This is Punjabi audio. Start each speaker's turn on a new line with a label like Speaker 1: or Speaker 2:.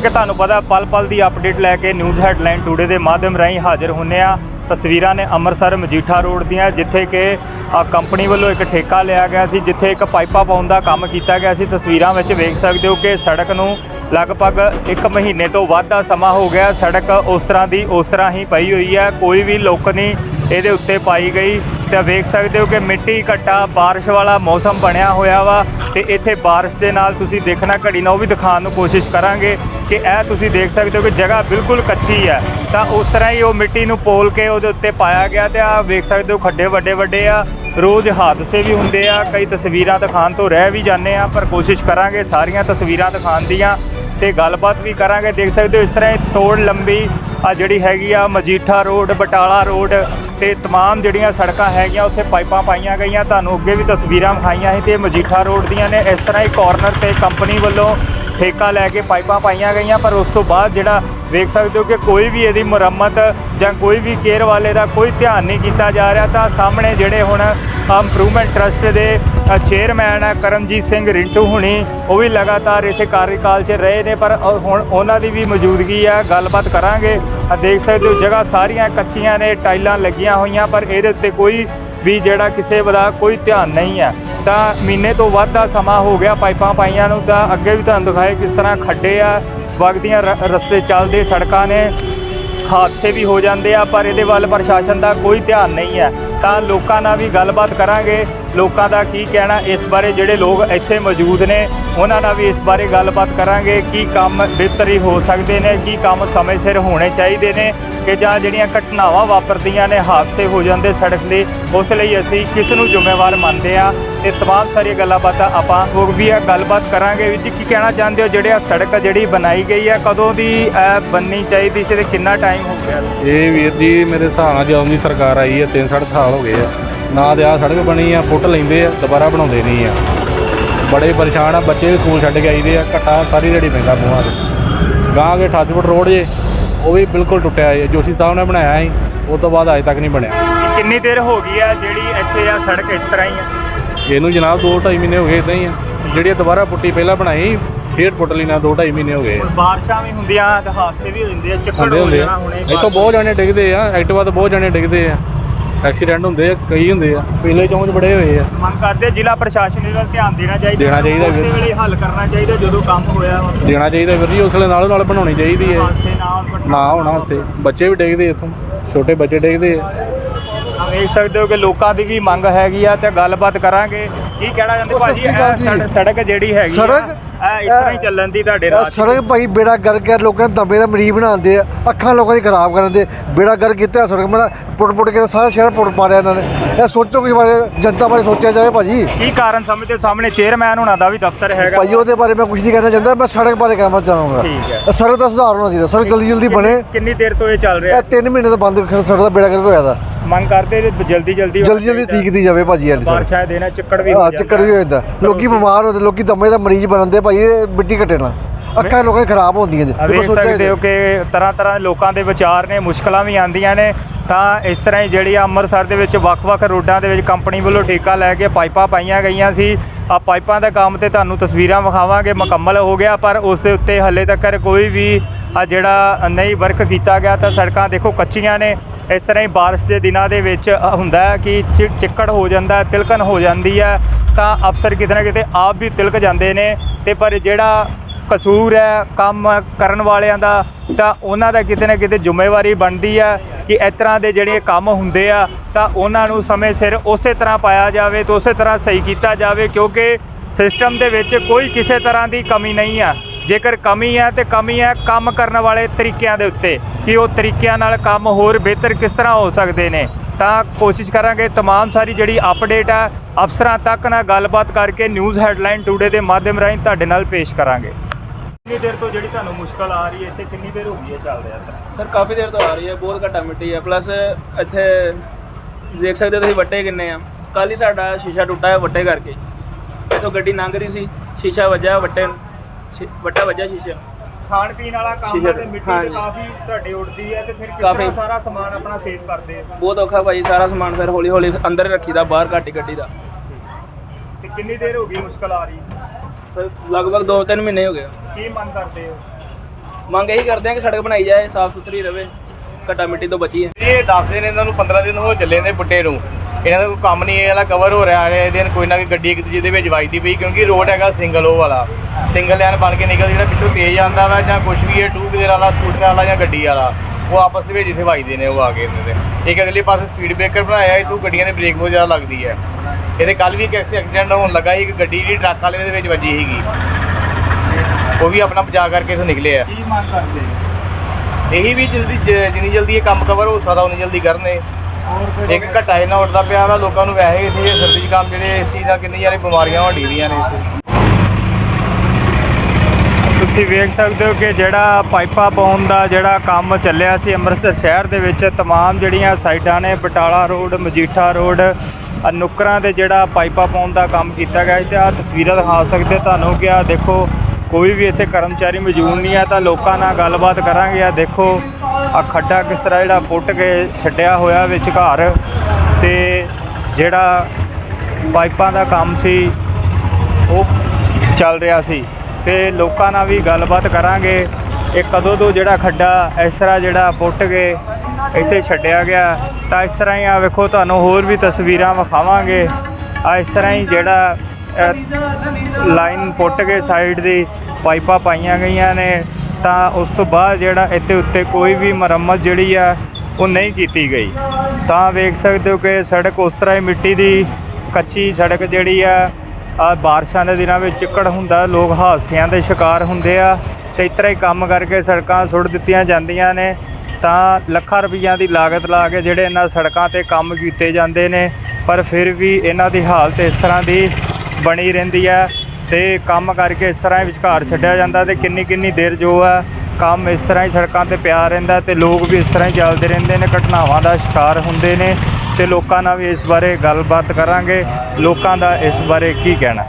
Speaker 1: ਕਿ ਤੁਹਾਨੂੰ ਪਤਾ ਪਲ ਪਲ ਦੀ ਅਪਡੇਟ ਲੈ ਕੇ ਨਿਊਜ਼ ਹੈਡਲਾਈਨ ਟੂਡੇ ਦੇ ਮਾਧਿਅਮ ਰਾਹੀਂ ਹਾਜ਼ਰ ਹੁੰਨੇ ਆ। ਤਸਵੀਰਾਂ ਨੇ ਅੰਮ੍ਰਿਤਸਰ ਮਜੀਠਾ ਰੋਡ ਦੀਆਂ, ਜਿੱਥੇ ਕਿ ਕੰਪਨੀ ਵੱਲੋਂ ਇੱਕ ਠੇਕਾ ਲਿਆ ਗਿਆ ਸੀ, ਜਿੱਥੇ ਇੱਕ ਪਾਈਪਾਂ ਪਾਉਣ ਦਾ ਕੰਮ ਕੀਤਾ ਗਿਆ ਸੀ। ਤਸਵੀਰਾਂ ਵਿੱਚ ਵੇਖ ਸਕਦੇ ਹੋ ਕਿ ਸੜਕ ਨੂੰ ਲਗਭਗ 1 ਮਹੀਨੇ ਤੋਂ ਵੱਧ ਦਾ ਸਮਾਂ ਹੋ ਗਿਆ। ਸੜਕ ਉਸ ਤਰ੍ਹਾਂ ਦੀ ਉਸ ਤਰ੍ਹਾਂ ਹੀ ਪਈ ਹੋਈ ਹੈ। ਕੋਈ ਵੀ ਲੁੱਕ ਨਹੀਂ ਇਹਦੇ ਉੱਤੇ ਪਾਈ ਗਈ। ਤਾਂ ਵੇਖ ਸਕਦੇ ਹੋ ਕਿ ਮਿੱਟੀ ਘੱਟਾ, ਬਾਰਿਸ਼ ਵਾਲਾ ਮੌਸਮ ਬਣਿਆ ਹੋਇਆ ਵਾ ਤੇ ਇੱਥੇ ਬਾਰਿਸ਼ ਦੇ ਨਾਲ ਤੁਸੀਂ ਦੇਖਣਾ ਘੜੀ ਨਾ, ਉਹ ਵੀ ਦਿਖਾਉਣ ਨੂੰ ਕੋਸ਼ਿਸ਼ ਕਰਾਂਗੇ ਕਿ ਇਹ ਤੁਸੀਂ ਦੇਖ ਸਕਦੇ ਹੋ ਕਿ ਜਗ੍ਹਾ ਬਿਲਕੁਲ ਕੱਚੀ ਹੈ। ਤਾਂ ਉਸ ਤਰ੍ਹਾਂ ਹੀ ਉਹ ਮਿੱਟੀ ਨੂੰ ਪੋਲ ਕੇ ਉਹਦੇ ਉੱਤੇ ਪਾਇਆ ਗਿਆ ਤੇ ਆ ਵੇਖ ਸਕਦੇ ਹੋ ਖੱਡੇ ਵੱਡੇ ਵੱਡੇ ਆ, ਰੋਜ਼ ਹਾਦਸੇ ਵੀ ਹੁੰਦੇ ਆ, ਕਈ ਤਸਵੀਰਾਂ ਦਿਖਾਉਣ ਤੋਂ ਰਹਿ ਵੀ ਜਾਂਦੇ ਆ, ਪਰ ਕੋਸ਼ਿਸ਼ ਕਰਾਂਗੇ ਸਾਰੀਆਂ ਤਸਵੀਰਾਂ ਦਿਖਾਉਣ ਦੀਆਂ। ਤੇ ਗੱਲਬਾਤ ਵੀ ਕਰਾਂਗੇ ਦੇਖ ਸਕਦੇ ਹੋ ਇਸ ਤਰ੍ਹਾਂ ਇਹ ਤੋੜ ਲੰਬੀ ਆ ਜਿਹੜੀ ਹੈਗੀ ਆ ਮਜੀਠਾ ਰੋਡ ਬਟਾਲਾ ਰੋਡ ਤੇ तमाम ਜਿਹੜੀਆਂ ਸੜਕਾਂ ਹੈਗੀਆਂ ਉੱਥੇ ਪਾਈਪਾਂ ਪਾਈਆਂ ਗਈਆਂ ਤੁਹਾਨੂੰ ਅੱਗੇ ਵੀ ਤਸਵੀਰਾਂ ਵਿਖਾਈਆਂ ਸੀ ਤੇ ਇਹ ਮਜੀਠਾ ਰੋਡ ਦੀਆਂ ਨੇ ਇਸ ਤਰ੍ਹਾਂ ਹੀ ਕਾਰਨਰ ਤੇ ਕੰਪਨੀ ਵੱਲੋਂ ਠੇਕਾ ਲੈ ਕੇ ਪਾਈਪਾਂ ਪਾਈਆਂ ਗਈਆਂ, ਪਰ ਉਸ ਤੋਂ ਬਾਅਦ ਜਿਹੜਾ ਵੇਖ ਸਕਦੇ ਹੋ ਕਿ ਕੋਈ ਵੀ ਇਹਦੀ ਮੁਰੰਮਤ ਜਾਂ ਕੋਈ ਵੀ ਕੇਅਰ ਵਾਲੇ ਦਾ ਕੋਈ ਧਿਆਨ ਨਹੀਂ ਕੀਤਾ ਜਾ ਰਿਹਾ, ਤਾਂ ਸਾਹਮਣੇ ਜਿਹੜੇ ਹੁਣ ਇੰਪਰੂਵਮੈਂਟ ਟਰਸਟ ਦੇ ਚੇਅਰਮੈਨ ਹੈ ਕਰਮਜੀਤ ਸਿੰਘ ਰਿੰਟੂ ਹੁਣੀ, ਉਹ ਵੀ ਲਗਾਤਾਰ ਇੱਥੇ ਕਾਰਜਕਾਲ 'ਚ ਰਹੇ ਨੇ, ਪਰ ਹੁਣ ਉਹਨਾਂ ਦੀ ਵੀ ਮੌਜੂਦਗੀ ਆ, ਗੱਲਬਾਤ ਕਰਾਂਗੇ। ਆ ਦੇਖ ਸਕਦੇ ਹੋ ਜਗ੍ਹਾ ਸਾਰੀਆਂ ਕੱਚੀਆਂ ਨੇ, ਟਾਈਲਾਂ ਲੱਗੀਆਂ ਹੋਈਆਂ, ਪਰ ਇਹਦੇ ਉੱਤੇ ਕੋਈ ਵੀ ਜਿਹੜਾ ਕਿਸੇ ਦਾ ਕੋਈ ਧਿਆਨ ਨਹੀਂ ਹੈ ਤਾਂ ਮਹੀਨੇ ਤੋਂ ਵੱਧ ਦਾ ਸਮਾਂ ਹੋ ਗਿਆ ਪਾਈਪਾਂ ਪਾਈਆਂ ਨੂੰ, ਤਾਂ ਅੱਗੇ ਵੀ ਤੁਹਾਨੂੰ ਦਿਖਾਏ ਕਿਸ ਤਰ੍ਹਾਂ ਖੱਡੇ ਆ ਵਗਦੀਆਂ ਰ- ਰਸਤੇ ਚੱਲਦੇ, ਸੜਕਾਂ ਨੇ ਹਾਦਸੇ ਵੀ ਹੋ ਜਾਂਦੇ ਆ, ਪਰ ਇਹਦੇ ਵੱਲ ਪ੍ਰਸ਼ਾਸਨ ਦਾ ਕੋਈ ਧਿਆਨ ਨਹੀਂ ਹੈ। ਤਾਂ ਲੋਕਾਂ ਨਾਲ ਵੀ ਗੱਲਬਾਤ ਕਰਾਂਗੇ। ਲੋਕਾਂ ਦਾ ਕੀ ਕਹਿਣਾ, ਇਸ ਬਾਰੇ ਜਿਹੜੇ ਲੋਕ ਇੱਥੇ ਮੌਜੂਦ ਨੇ ਉਹਨਾਂ ਨਾਲ ਵੀ ਇਸ ਬਾਰੇ ਗੱਲਬਾਤ ਕਰਾਂਗੇ ਕੀ ਕੰਮ ਬਿਹਤਰੀ ਹੋ ਸਕਦੇ ਨੇ ਕੀ ਕੰਮ ਸਮੇਂ ਸਿਰ ਹੋਣੇ ਚਾਹੀਦੇ ਨੇ ਕਿ ਜਾਂ ਜਿਹੜੀਆਂ ਘਟਨਾਵਾਂ ਵਾਪਰਦੀਆਂ ਨੇ ਹਾਦਸੇ ਹੋ ਜਾਂਦੇ ਸੜਕ ਦੇ ਉਸ ਲਈ ਅਸੀਂ ਕਿਸ ਨੂੰ ਜ਼ਿੰਮੇਵਾਰ ਮੰਨਦੇ ਆ ਤੇ तमाम ਸਾਰੀਆਂ ਗੱਲਾਂ ਬਾਤਾਂ ਆਪਾਂ ਉਹ ਵੀ ਆ ਗੱਲਬਾਤ ਕਰਾਂਗੇ ਵੀ ਜੀ ਕੀ ਕਹਿਣਾ ਚਾਹੁੰਦੇ ਹੋ ਜਿਹੜੇ ਆ ਸੜਕ ਜਿਹੜੀ ਬਣਾਈ ਗਈ ਹੈ ਕਦੋਂ ਦੀ ਇਹ ਬਣਨੀ ਚਾਹੀਦੀ ਸੀ ਤੇ ਕਿੰਨਾ ਟਾਈਮ ਹੋ ਗਿਆ
Speaker 2: ਇਹ ਵੀਰ ਜੀ ਮੇਰੇ ਹਿਸਾਬ ਨਾਲ ਜਦੋਂ ਦੀ ਸਰਕਾਰ ਆਈ ਹੈ 3-4 ਸਾਲ ਹੋ ਗਏ ਆ ਨਾ ਤੇ ਆ ਸੜਕ ਬਣੀ ਆ ਫੁੱਟ ਲੈਂਦੇ ਆ ਦੁਬਾਰਾ ਬਣਾਉਂਦੇ ਨਹੀਂ ਆ ਬੜੇ ਪਰੇਸ਼ਾਨ ਆ ਬੱਚੇ ਵੀ ਸਕੂਲ ਛੱਡ ਕੇ ਆਈਦੇ ਆ ਘੱਟਾ ਸਾਰੀ ਦਿਹਾੜੀ ਪੈਂਦਾ ਮੂੰਹਾਂ ਤੇ। ਗਾਂ ਕੇ 88 ਫੁੱਟ ਰੋਡ ਜੇ ਉਹ ਵੀ ਬਿਲਕੁਲ ਟੁੱਟਿਆ ਹੈ ਜੋਸ਼ੀ ਸਾਹਿਬ ਨੇ ਬਣਾਇਆ ਸੀ ਉਸ ਤੋਂ ਬਾਅਦ ਅਜੇ ਤੱਕ ਨਹੀਂ ਬਣਿਆ।
Speaker 1: ਕਿੰਨੀ ਦੇਰ ਹੋ ਗਈ ਆ ਜਿਹੜੀ ਇੱਥੇ ਆ ਸੜਕ ਇਸ ਤਰ੍ਹਾਂ ਹੀ ਆ?
Speaker 2: ਇਹਨੂੰ ਜਨਾਬ 2-2.5 ਮਹੀਨੇ ਹੋ ਗਏ ਇਦਾਂ ਹੀ ਆ। ਜਿਹੜੀ ਇਹ ਦੁਬਾਰਾ ਪੁੱਟੀ ਪਹਿਲਾਂ ਬਣਾਈ ਫੇਰ ਪੁੱਟ ਲਈ ਨਾ 2-2.5 ਮਹੀਨੇ ਹੋ ਗਏ
Speaker 1: ਬਾਰਿਸ਼ਾਂ ਵੀ ਹੁੰਦੀਆਂ ਤੇ ਹਾਦਸੇ ਵੀ ਹੋ ਜਾਂਦੇ ਆ ਚੱਕਰ ਹੋ ਜਾਣਾ ਹੁਣੇ
Speaker 2: ਇੱਥੋਂ ਬਹੁਤ ਜਾਣੇ ਡਿੱਗਦੇ ਆ ਐਕਟਿਵਾ ਤੋਂ ਬਹੁਤ ਜਾਣੇ ਡਿੱਗਦੇ ਆ। ਐਕਸੀਡੈਂਟ ਹੁੰਦੇ ਆ ਕਈ ਹੁੰਦੇ ਆ ਪਿਛਲੇ ਚੌਂਕ 'ਚ ਬੜੇ ਹੋਏ ਆ
Speaker 1: ਮੰਗ ਕਰਦੇ ਆ ਜ਼ਿਲ੍ਹਾ ਪ੍ਰਸ਼ਾਸਨ ਇਹਦਾ ਧਿਆਨ ਦੇਣਾ ਚਾਹੀਦਾ
Speaker 2: ਦੇਣਾ ਚਾਹੀਦਾ
Speaker 1: ਉਸੇ
Speaker 2: ਵੀਰ।
Speaker 1: ਵੇਲੇ ਹੱਲ ਕਰਨਾ ਚਾਹੀਦਾ ਜਦੋਂ ਕੰਮ ਹੋਇਆ ਵਾ।
Speaker 2: ਦੇਣਾ ਚਾਹੀਦਾ ਵੀਰ ਜੀ ਉਸ ਵੇਲੇ ਨਾਲੋਂ ਨਾਲ ਬਣਾਉਣੀ ਚਾਹੀਦੀ ਹੈ
Speaker 1: ਹਾਦਸੇ ਨਾ ਹੋਣ ਪਰ-
Speaker 2: ਨਾ ਹੋਣਾ ਸੇ ਬੱਚੇ ਵੀ ਡਿੱਗਦੇ ਇੱਥੋਂ ਛੋਟੇ ਬੱਚੇ ਡਿੱਗਦੇ ਆ
Speaker 1: ਤਾਂ ਵੇਖ ਸਕਦੇ ਹੋ ਕਿ ਲੋਕਾਂ ਦੀ ਵੀ ਮੰਗ ਹੈਗੀ ਆ ਤੇ ਗੱਲਬਾਤ ਕਰਾਂਗੇ ਕੀ ਕਹਿਣਾ ਚਾਹੁੰਦੇ
Speaker 3: ਉਹ ਸਤਿ
Speaker 1: ਭਾਜੀ
Speaker 3: ਸ਼੍ਰੀ ਅਕਾਲ
Speaker 1: ਇਹ
Speaker 3: ਜੀ।
Speaker 1: ਸੜਕ- ਸੜਕ ਜਿਹੜੀ ਹੈਗੀ ਆ,
Speaker 3: ਸੜਕ?
Speaker 1: ਇਹ ਹੀ ਚੱਲਣ ਦੀ ਤੁਹਾਡੇ
Speaker 3: ਸੜਕ ਭਾਈ ਬੇੜਾ ਗਰਕ ਕਰ ਲੋਕਾਂ ਦੇ ਦਮੇ ਦਾ ਮਰੀਜ਼ ਬਣਾਉਂਦੇ ਆ ਅੱਖਾਂ ਲੋਕਾਂ ਦੀ ਖਰਾਬ ਕਰਨ ਦੇ ਬੇੜਾ ਗਰਕ ਕੀਤਾ ਸੜਕ ਮੇਰਾ ਪੁੱਟ ਪੁੱਟ ਕੇ ਸਾਰਾ ਸ਼ਹਿਰ ਪੁੱਟ ਮਾਰਿਆ ਇਹਨਾਂ ਨੇ। ਇਹ ਸੋਚੋ ਕਿ ਬਾਰੇ ਜਨਤਾ ਬਾਰੇ ਸੋਚਿਆ ਜਾਵੇ ਭਾਜੀ।
Speaker 1: ਕੀ ਕਾਰਨ ਸਮਝਦੇ? ਹੋ? ਸਾਹਮਣੇ ਚੇਅਰਮੈਨ ਹੋਣਾ ਦਾ ਵੀ ਦਫ਼ਤਰ ਹੈਗਾ।
Speaker 3: ਭਾਜੀ ਉਹਦੇ ਬਾਰੇ ਮੈਂ ਕੁਝ ਨਹੀਂ ਕਹਿਣਾ ਚਾਹੁੰਦਾ ਮੈਂ ਸੜਕ ਬਾਰੇ ਕਹਿਣਾ ਚਾਹਾਂਗਾ।
Speaker 1: ਠੀਕ ਹੈ।
Speaker 3: ਇਹ ਸੜਕ ਦਾ ਸੁਧਾਰ ਹੋਣਾ ਚਾਹੀਦਾ ਸੜਕ ਜਲਦੀ ਜਲਦੀ ਬਣੇ।
Speaker 1: ਕਿੰਨੀ- ਦੇਰ ਤੋਂ ਇਹ ਚੱਲ ਰਿਹਾ?
Speaker 3: ਇਹ 3 ਮਹੀਨੇ ਤੋਂ ਬੰਦ ਸੜਕ ਦਾ ਬੇੜਾ ਗਰਕ ਹੋਇਆ ਦਾ।
Speaker 1: ਮੰਗ ਕਰਦੇ ਜੇ ਜਲਦੀ ਜਲਦੀ
Speaker 3: ਜਲਦੀ ਜਲਦੀ ਠੀਕ ਦੀ ਜਾਵੇ ਭਾਜੀ ਸੜਕ।
Speaker 1: ਬਾਰਿਸ਼ਾਂ ਦੇ ਨਾਲ ਚਿੱਕੜ ਵੀ ਹੋ
Speaker 3: ਚੱਕਰ ਵੀ ਹੋ ਜਾਂਦਾ ਲੋਕੀ ਬਿਮਾਰ ਹੁੰਦੇ ਲੋਕੀ ਦਮੇ ਦਾ ਮਰੀਜ਼ ਬਣਦੇ ਭਾਈ ਇਹ ਮਿੱਟੀ ਘਟੇ ਨਾਲ। ਅੱਖਾਂ ਲੋਕਾਂ ਦੀ ਖਰਾਬ ਹੁੰਦੀਆਂ ਜੀ।
Speaker 1: ਆ ਵੇਖ ਸਕਦੇ ਹੋ ਕਿ ਤਰ੍ਹਾਂ ਤਰ੍ਹਾਂ ਦੇ ਲੋਕਾਂ ਦੇ ਵਿਚਾਰ ਨੇ ਮੁਸ਼ਕਲਾਂ ਵੀ ਆਉਂਦੀਆਂ ਨੇ। ਤਾਂ ਇਸ ਤਰ੍ਹਾਂ ਹੀ ਜਿਹੜੀ ਆ ਅੰਮ੍ਰਿਤਸਰ ਦੇ ਵਿੱਚ ਵੱਖ-ਵੱਖ ਰੋਡਾਂ ਦੇ ਵਿੱਚ ਕੰਪਨੀ ਵੱਲੋਂ ਠੇਕਾ ਲੈ ਕੇ ਪਾਈਪਾਂ ਪਾਈਆਂ ਗਈਆਂ ਸੀ। ਆ ਪਾਈਪਾਂ ਦਾ ਕੰਮ ਤੇ ਤੁਹਾਨੂੰ ਤਸਵੀਰਾਂ ਵਿਖਾਵਾਂਗੇ ਮੁਕੰਮਲ ਹੋ ਗਿਆ ਪਰ ਉਸ ਦੇ ਉੱਤੇ ਹੱਲੇ ਤੱਕ ਕੋਈ ਵੀ ਆ ਜਿਹੜਾ ਨਹੀਂ ਵਰਕ ਕੀਤਾ ਗਿਆ ਤਾਂ ਸੜਕਾਂ ਦੇਖੋ ਕੱਚੀਆਂ ਨੇ। ਇਸ ਤਰ੍ਹਾਂ ਹੀ ਬਾਰਿਸ਼ ਦੇ ਦਿਨਾਂ ਦੇ ਵਿੱਚ ਹੁੰਦਾ ਹੈ ਕਿ ਚਿ- ਚਿੱਕੜ ਹੋ ਜਾਂਦਾ ਤਿਲਕਣ ਹੋ ਜਾਂਦੀ ਹੈ, ਤਾਂ ਅਫਸਰ ਕਿਤੇ ਨਾ ਕਿਤੇ ਆਪ ਵੀ ਤਿਲਕ ਜਾਂਦੇ ਨੇ। ਤੇ ਪਰ ਜਿਹੜਾ ਕਸੂਰ ਹੈ, ਕੰਮ ਕਰਨ ਵਾਲਿਆਂ ਦਾ, ਤਾਂ ਉਹਨਾਂ ਦਾ ਕਿਤੇ ਨਾ ਕਿਤੇ ਜ਼ਿੰਮੇਵਾਰੀ ਬਣਦੀ ਹੈ ਕਿ ਇਸ ਤਰ੍ਹਾਂ ਦੇ ਜਿਹੜੇ ਕੰਮ ਹੁੰਦੇ ਆ, ਤਾਂ ਉਹਨਾਂ ਨੂੰ ਸਮੇਂ ਸਿਰ ਉਸੇ ਤਰ੍ਹਾਂ ਪਾਇਆ ਜਾਵੇ ਤੇ ਉਸੇ ਤਰ੍ਹਾਂ ਸਹੀ ਕੀਤਾ ਜਾਵੇ, ਕਿਉਂਕਿ ਸਿਸਟਮ ਦੇ ਵਿੱਚ ਕੋਈ ਕਿਸੇ ਤਰ੍ਹਾਂ ਦੀ ਕਮੀ ਨਹੀਂ ਆ। ਜੇਕਰ ਕਮੀ ਹੈ ਤੇ ਕਮੀ ਹੈ ਕੰਮ ਕਰਨ ਵਾਲੇ ਤਰੀਕਿਆਂ ਦੇ ਉੱਤੇ ਕਿ ਉਹ ਤਰੀਕਿਆਂ ਨਾਲ ਕੰਮ ਹੋਰ ਬਿਹਤਰ ਕਿਸ ਤਰ੍ਹਾਂ ਹੋ ਸਕਦੇ ਨੇ ਤਾਂ ਕੋਸ਼ਿਸ਼ ਕਰਾਂਗੇ तमाम ਸਾਰੀ ਜਿਹੜੀ ਅਪਡੇਟ ਹੈ ਅਫਸਰਾਂ ਤੱਕ ਨਾਲ ਗੱਲਬਾਤ ਕਰਕੇ ਨਿਊਜ਼ ਹੈਡਲਾਈਨ ਟੂਡੇ ਦੇ ਮਾਧਿਅਮ ਰਾਹੀਂ ਤੁਹਾਡੇ ਨਾਲ ਪੇਸ਼ ਕਰਾਂਗੇ ਕਿੰਨੀ ਦੇਰ ਤੋਂ ਜਿਹੜੀ ਤੁਹਾਨੂੰ ਮੁਸ਼ਕਲ ਆ ਰਹੀ ਹੈ ਇੱਥੇ ਕਿੰਨੀ ਦੇਰ ਹੋ ਗਈ ਹੈ ਚੱਲ ਰਿਹਾ ਤਾਂ
Speaker 4: ਸਰ ਕਾਫੀ ਦੇਰ ਤੋਂ ਆ ਰਹੀ ਹੈ ਬਹੁਤ ਘੱਟਾ ਮਿੱਟੀ ਹੈ ਪਲੱਸ ਇੱਥੇ ਦੇਖ ਸਕਦੇ ਹੋ ਤੁਸੀਂ ਵੱਟੇ ਕਿੰਨੇ ਆ ਕੱਲ ਹੀ ਸਾਡਾ ਸ਼ੀਸ਼ਾ ਟੁੱਟਾ ਹੈ ਵੱਟੇ ਕਰਕੇ ਇੱਥੋਂ ਗੱਡੀ ਲੰਘ ਰਹੀ ਸੀ ਸ਼ੀਸ਼ਾ ਵੱਜਾ ਵੱਟੇ ਸ਼ੀ- ਵੱਟਾ ਵੱਜਾ ਸ਼ੀਸ਼ਾ।
Speaker 1: ਖਾਣ ਪੀਣ ਵਾਲਾ ਕੰਮ ਹੈ ਤੇ
Speaker 4: ਤੇ,
Speaker 1: ਮਿੱਟੀ ਤੇ
Speaker 4: ਹਾਂਜੀ।
Speaker 1: ਕਾਫੀ ਤੁਹਾਡੇ ਉੱਡਦੀ ਹੈ ਤੇ ਫਿਰ ਕਿਸ
Speaker 4: ਕਾਫੀ।
Speaker 1: ਤਰ੍ਹਾਂ ਸਾਰਾ ਸਮਾਨ ਆਪਣਾ ਸੇਵ ਕਰਦੇ ਹੋ?
Speaker 4: ਬਹੁਤ ਔਖਾ ਭਾਈ ਸਾਰਾ ਸਮਾਨ ਫਿਰ ਹੌਲੀ ਹੌਲੀ ਅੰਦਰ ਹੀ ਰੱਖੀਦਾ ਬਾਹਰ ਘਾਟੀ ਗੱਡੀ ਦਾ
Speaker 1: ਤੇ ਕਿੰਨੀ ਦੇਰ ਹੋ ਗਈ ਮੁਸ਼ਕਲ ਆ ਰਹੀ?
Speaker 4: ਸਰ ਲਗਭਗ 2-3 ਮਹੀਨੇ ਹੋ ਗਏ।
Speaker 1: ਕੀ ਮੰਗ ਕਰਦੇ ਹੋ?
Speaker 4: ਮੰਗ ਇਹੀ ਕਰਦੇ ਆ ਕਿ ਸੜਕ ਬਣਾਈ ਜਾਏ ਸਾਫ਼ ਸੁਥਰੀ ਰਵੇ ਘਟਾ ਮਿੱਟੀ ਤੋਂ ਬਚੀ ਹੈ
Speaker 5: ਇਹ ਦੱਸਦੇ ਨੇ ਇਹਨਾਂ ਨੂੰ 15 ਦਿਨ ਹੋ ਚੱਲੇ ਨੇ ਬੁੱਟੇ ਨੂੰ। ਇਹਨਾਂ ਦਾ ਕੋਈ ਕੰਮ ਨਹੀਂ ਇਹ ਵਾਲਾ ਕਵਰ ਹੋ ਰਿਹਾ ਹੈ ਇਹਦੇ ਨਾਲ ਕੋਈ ਨਾ ਕੋਈ ਗੱਡੀ ਇੱਕ ਦੂਜੇ ਦੇ ਵਿੱਚ ਵੱਜਦੀ ਪਈ ਕਿਉਂਕਿ ਰੋਡ ਹੈਗਾ ਸਿੰਗਲ ਉਹ ਵਾਲਾ। ਸਿੰਗਲ ਲਾਈਨ ਬਣ ਕੇ ਨਿਕਲ ਜਿਹੜਾ ਪਿੱਛੋਂ ਤੇਜ਼ ਆਉਂਦਾ ਵਾ ਜਾਂ ਕੁਝ ਵੀ ਹੈ ਟੂ ਵੀਲਰ ਵਾਲਾ ਸਕੂਟਰ ਵਾਲਾ ਜਾਂ ਗੱਡੀ ਵਾਲਾ ਉਹ ਆਪਸ ਦੇ ਵਿੱਚ ਇੱਥੇ ਵੱਜਦੇ ਨੇ ਉਹ ਆ ਕੇ ਇਹਨਾਂ ਦੇ ਇੱਕ ਅਗਲੇ ਪਾਸੇ ਸਪੀਡ ਬ੍ਰੇਕਰ ਬਣਾਇਆ ਇਹ ਤੋਂ ਗੱਡੀਆਂ ਦੇ ਬ੍ਰੇਕ ਬਹੁਤ ਜ਼ਿਆਦਾ ਲੱਗਦੀ ਹੈ। ਇਹਦੇ ਕੱਲ ਵੀ ਇੱਕ ਐਕਸੀਡੈਂਟ ਹੋਣ ਲੱਗਾ ਸੀ ਇੱਕ ਗੱਡੀ ਜਿਹੜੀ ਟਰੱਕ ਵਾਲੇ ਦੇ ਵਿੱਚ ਵੱਜੀ ਸੀਗੀ। ਉਹ ਵੀ ਆਪਣਾ ਬਚਾਅ ਕਰਕੇ ਇੱਥੋਂ ਨਿਕਲੇ ਆ।
Speaker 1: ਕੀ ਮੰਗ ਕਰਦੇ
Speaker 5: ਇਹੀ ਵੀ ਜਲਦੀ ਜਿੰਨੀ ਜਲਦੀ ਇਹ ਕੰਮ ਕਵਰ ਹੋ ਸਕਦਾ ਉਨੀ ਜਲਦੀ ਕਰਨੇ। ਇੱਕ ਘਟਾ ਇਹਨਾਂ ਉੱਡਦਾ ਪਿਆ ਵਾ ਲੋਕਾਂ ਨੂੰ ਵੈਸੇ ਇੱਥੇ ਸਰਦੀ ਜ਼ੁਕਾਮ ਜਿਹੜੇ ਇਸ ਚੀਜ਼ ਨਾਲ ਕਿੰਨੀ ਜ਼ਿਆਦਾ ਬਿਮਾਰੀਆਂ ਹੋਣ ਡੀਆਂ ਨੇ ਇਸ
Speaker 1: ਤੁਸੀਂ ਵੇਖ ਸਕਦੇ ਹੋ ਕਿ ਜਿਹੜਾ ਪਾਈਪਾਂ ਪਾਉਣ ਦਾ ਜਿਹੜਾ ਕੰਮ ਚੱਲਿਆ ਸੀ ਅੰਮ੍ਰਿਤਸਰ ਸ਼ਹਿਰ ਦੇ ਵਿੱਚ तमाम ਜਿਹੜੀਆਂ ਸਾਈਡਾਂ ਨੇ ਬਟਾਲਾ ਰੋਡ ਮਜੀਠਾ ਰੋਡ ਆਹ ਨੁੱਕਰਾਂ ਤੇ ਜਿਹੜਾ ਪਾਈਪਾਂ ਪਾਉਣ ਦਾ ਕੰਮ ਕੀਤਾ ਗਿਆ ਸੀ ਤੇ ਆ ਤਸਵੀਰਾਂ ਦਿਖਾ ਸਕਦੇ ਤੁਹਾਨੂੰ ਕਿ ਆ ਦੇਖੋ ਕੋਈ ਵੀ ਇੱਥੇ ਕਰਮਚਾਰੀ ਮੌਜੂਦ ਨਹੀਂ ਆ ਤਾਂ ਲੋਕਾਂ ਨਾਲ ਗੱਲਬਾਤ ਕਰਾਂਗੇ ਆ ਦੇਖੋ ਆ ਖੱਡਾ ਕਿਸ ਤਰ੍ਹਾਂ ਜਿਹੜਾ ਪੁੱਟ ਕੇ ਛੱਡਿਆ ਹੋਇਆ ਵਿਚਕਾਰ ਤੇ ਜਿਹੜਾ ਪਾਈਪਾਂ ਦਾ ਕੰਮ ਸੀ, ਉਹ ਚੱਲ ਰਿਹਾ ਸੀ। ਤੇ ਲੋਕਾਂ ਨਾਲ ਵੀ ਗੱਲਬਾਤ ਕਰਾਂਗੇ ਇਹ ਕਦੋਂ ਤੋਂ ਜਿਹੜਾ ਖੱਡਾ ਇਸ ਤਰ੍ਹਾਂ ਜਿਹੜਾ ਪੁੱਟ ਕੇ ਇੱਥੇ ਛੱਡਿਆ ਗਿਆ। ਤਾਂ ਇਸ ਤਰ੍ਹਾਂ ਹੀ ਆ ਵੇਖੋ, ਤੁਹਾਨੂੰ ਹੋਰ ਵੀ ਤਸਵੀਰਾਂ ਵਿਖਾਵਾਂਗੇ। ਆ ਇਸ ਤਰ੍ਹਾਂ ਹੀ ਜਿਹੜਾ ਲਾਈਨ ਪੁੱਟ ਕੇ ਸਾਈਡ ਦੀ ਪਾਈਪਾਂ ਪਾਈਆਂ ਗਈਆਂ ਨੇ। ਤਾਂ ਉਸ ਤੋਂ ਬਾਅਦ ਜਿਹੜਾ ਇੱਥੇ ਉੱਤੇ ਕੋਈ ਵੀ ਮੁਰੰਮਤ ਜਿਹੜੀ ਆ, ਉਹ ਨਹੀਂ ਕੀਤੀ ਗਈ। ਤਾਂ ਵੇਖ ਸਕਦੇ ਹੋ ਕਿ ਸੜਕ ਉਸ ਤਰ੍ਹਾਂ ਹੀ ਮਿੱਟੀ ਦੀ ਕੱਚੀ ਸੜਕ ਜਿਹੜੀ ਆ ਆ ਬਾਰਿਸ਼ਾਂ ਦੇ ਦਿਨਾਂ ਵਿੱਚ ਚਿੱਕੜ ਹੁੰਦਾ, ਲੋਕ ਹਾਦਸਿਆਂ ਦੇ ਸ਼ਿਕਾਰ ਹੁੰਦੇ ਆ ਤੇ ਇਸ ਤਰ੍ਹਾਂ ਹੀ ਕੰਮ ਕਰਕੇ ਸੜਕਾਂ ਸੁੱਟ ਦਿੱਤੀਆਂ ਜਾਂਦੀਆਂ ਨੇ। ਤਾਂ ਲੱਖਾਂ ਰੁਪਈਆਂ ਦੀ ਲਾਗਤ ਲਾ ਕੇ ਜਿਹੜੇ ਇਹਨਾਂ ਸੜਕਾਂ ਤੇ ਕੰਮ ਕੀਤੇ ਜਾਂਦੇ ਨੇ, ਪਰ ਫਿਰ ਵੀ ਇਹਨਾਂ ਦੀ ਹਾਲਤ ਇਸ ਤਰ੍ਹਾਂ ਦੀ ਬਣੀ ਰਹਿੰਦੀ ਹੈ ਤੇ ਕੰਮ ਕਰਕੇ ਇਸ ਤਰ੍ਹਾਂ ਹੀ ਵਿਚਕਾਰ ਛੱਡਿਆ ਜਾਂਦਾ ਤੇ ਕਿੰਨੀ ਕਿੰਨੀ ਦੇਰ ਜੋ ਆ ਕੰਮ ਇਸ ਤਰ੍ਹਾਂ ਹੀ ਸੜਕਾਂ ਤੇ ਪਿਆ ਰਹਿੰਦਾ ਤੇ ਲੋਕ ਵੀ ਇਸ ਤਰ੍ਹਾਂ ਹੀ ਚੱਲਦੇ ਰਹਿੰਦੇ ਨੇ, ਘਟਨਾਵਾਂ ਦਾ ਸ਼ਿਕਾਰ ਹੁੰਦੇ ਨੇ ਤੇ ਲੋਕਾਂ ਨਾਲ ਵੀ ਇਸ ਬਾਰੇ ਗੱਲਬਾਤ ਕਰਾਂਗੇ। ਲੋਕਾਂ ਦਾ ਇਸ ਬਾਰੇ ਕੀ ਕਹਿਣਾ?